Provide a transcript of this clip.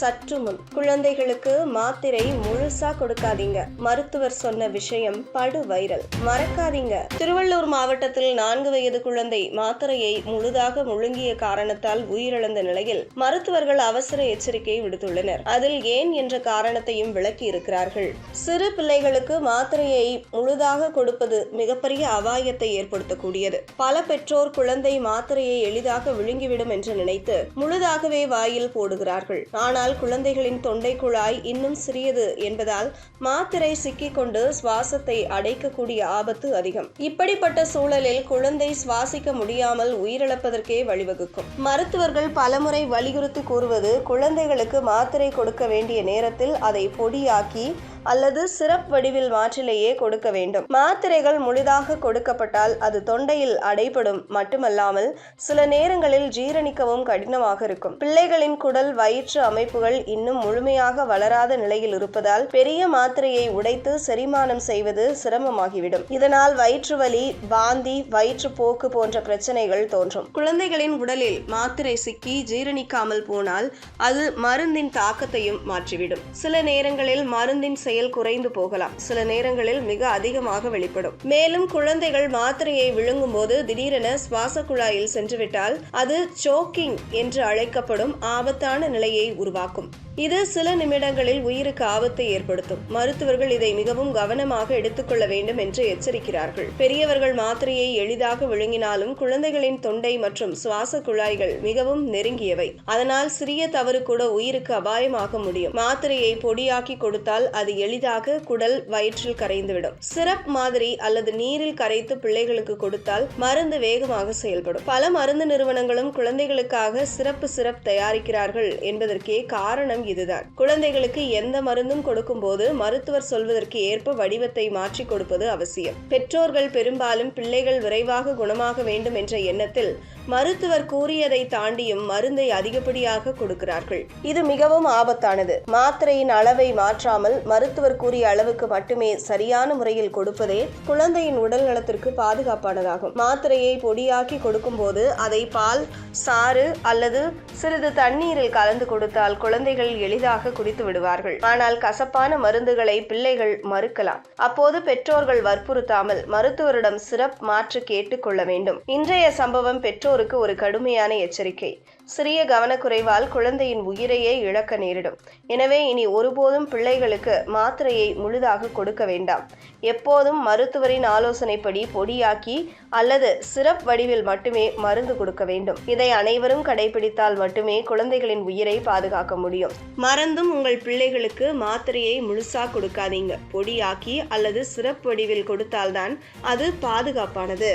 சற்று முன் குழந்தைகளுக்கு மாத்திரை முழுசா கொடுக்காதீங்க. மருத்துவர் சொன்ன விஷயம் படு வைரல். மறக்காதீங்க. திருவள்ளூர் மாவட்டத்தில் நான்கு வயது குழந்தை மாத்திரையை முழுதாக முழுங்கிய காரணத்தால் உயிரிழந்த நிலையில் மருத்துவர்கள் அவசர எச்சரிக்கை விடுத்துள்ளனர். அதில் ஏன் என்ற காரணத்தையும் விளக்கி இருக்கிறார்கள். சிறு பிள்ளைகளுக்கு மாத்திரையை முழுதாக கொடுப்பது மிகப்பெரிய அபாயத்தை ஏற்படுத்தக்கூடியது. பல பெற்றோர் குழந்தை மாத்திரையை எளிதாக விழுங்கிவிடும் என்று நினைத்து முழுதாகவே வாயில் போடுகிறார்கள். ஆனால் குழந்தைகளின் தொண்டை குழாய் இன்னும் சிறியது என்பதால் மாத்திரை சிக்கிக்கொண்டு சுவாசத்தை அடைக்கக்கூடிய ஆபத்து அதிகம். இப்படிப்பட்ட சூழலில் குழந்தை சுவாசிக்க முடியாமல் உயிரிழப்பதற்கே வழிவகுக்கும். மருத்துவர்கள் பலமுறை வலியுறுத்தி கூறுவது குழந்தைகளுக்கு மாத்திரை கொடுக்க வேண்டிய நேரத்தில் அதை பொடியாக்கி அல்லது சிரப் வடிவில் மாற்றிலேயே கொடுக்க வேண்டும். மாத்திரைகள் முழுதாக கொடுக்கப்பட்டால் அது தொண்டையில் அடைபடும். மட்டுமல்லாமல் சில நேரங்களில் ஜீரணிக்கவும் கடினமாக இருக்கும். பிள்ளைகளின் குடல் வயிற்று அமைப்புகள் இன்னும் முழுமையாக வளராத நிலையில் இருப்பதால் பெரிய மாத்திரையை உடைத்து செரிமானம் செய்வது சிரமமாகிவிடும். இதனால் வயிற்று வலி வாந்தி வயிற்றுப்போக்கு போன்ற பிரச்சனைகள் தோன்றும். குழந்தைகளின் உடலில் மாத்திரை சிக்கி ஜீரணிக்காமல் போனால் அது மருந்தின் தாக்கத்தையும் மாற்றிவிடும். சில நேரங்களில் மருந்தின் செயல் குறைந்து போகலாம். சில நேரங்களில் மிக அதிகமாக வெளிப்படும். மேலும் குழந்தைகள் மாத்திரையை விழுங்கும் போது திடீரென சுவாச குழாயில் சென்றுவிட்டால் அது சோக்கிங் என்று அழைக்கப்படும் ஆபத்தான நிலையை உருவாக்கும். இது சில நிமிடங்களில் உயிருக்கு ஆபத்தை ஏற்படுத்தும். மருத்துவர்கள் இதை மிகவும் கவனமாக எடுத்துக்கொள்ள வேண்டும் என்று எச்சரிக்கிறார்கள். பெரியவர்கள் மாத்திரையை எளிதாக விழுங்கினாலும் குழந்தைகளின் தொண்டை மற்றும் சுவாச குழாய்கள் மிகவும் நெருங்கியவை. அதனால் சிறிய தவறு கூட உயிருக்கு அபாயமாக முடியும். மாத்திரையை பொடியாக்கி கொடுத்தால் அது எளிதாக குடல் வயிற்றில் கரைந்துவிடும். சிரப் மாதிரி அல்லது நீரில் கரைத்து பிள்ளைகளுக்கு கொடுத்தால் மருந்து வேகமாக செயல்படும். பல மருந்து நிறுவனங்களும் குழந்தைகளுக்காக சிறப்பு சிரப் தயாரிக்கிறார்கள் என்பதற்கே காரணம் இதுதான். குழந்தைகளுக்கு எந்த மருந்தும் கொடுக்கும் போது மருத்துவர் சொல்வதற்கு ஏற்ப வடிவத்தை மாற்றி கொடுப்பது அவசியம். பெற்றோர்கள் பெரும்பாலும் பிள்ளைகள் விரைவாக குணமாக வேண்டும் என்ற எண்ணத்தில் மருத்துவர் கூறியதை தாண்டியும் மருந்தை அதிகப்படியாக கொடுக்கிறார்கள். இது மிகவும் ஆபத்தானது. மாத்திரையின் அளவை மாற்றாமல் மருத்துவர் கூறிய அளவுக்கு மட்டுமே சரியான முறையில் கொடுப்பதே குழந்தையின் உடல் நலத்திற்கு பாதுகாப்பானதாகும். மாத்திரையை பொடியாக்கி கொடுக்கும்போது அதை பால் சாறு அல்லது சிறிது தண்ணீரில் கலந்து கொடுத்தால் குழந்தைகள் எளிதாக குடித்து விடுவார்கள். ஆனால் கசப்பான மருந்துகளை பிள்ளைகள் மறுக்கலாம். அப்போது பெற்றோர்கள் வற்புறுத்தாமல் மருத்துவரிடம் சிறப் மாற்று கேட்டுக்கொள்ள வேண்டும். இன்றைய சம்பவம் பெற்றோருக்கு ஒரு கடுமையான எச்சரிக்கை. சிறிய கவனக்குறைவால் குழந்தையின் உயிரையே இழக்க நேரிடும். எனவே இனி ஒருபோதும் பிள்ளைகளுக்கு மாத்திரையை முழுதாக கொடுக்க வேண்டாம். எப்போதும் மருத்துவரின் ஆலோசனைப்படி பொடியாக்கி அல்லது சிரப் வடிவில் மட்டுமே மருந்து கொடுக்க வேண்டும். இதை அனைவரும் கடைபிடித்தால் மட்டுமே குழந்தைகளின் உயிரை பாதுகாக்க முடியும். மறந்தும் உங்கள் பிள்ளைகளுக்கு மாத்திரையை முழுசா கொடுக்காதீங்க. பொடியாக்கி அல்லது சிரப் வடிவில் கொடுத்தால்தான் அது பாதுகாப்பானது.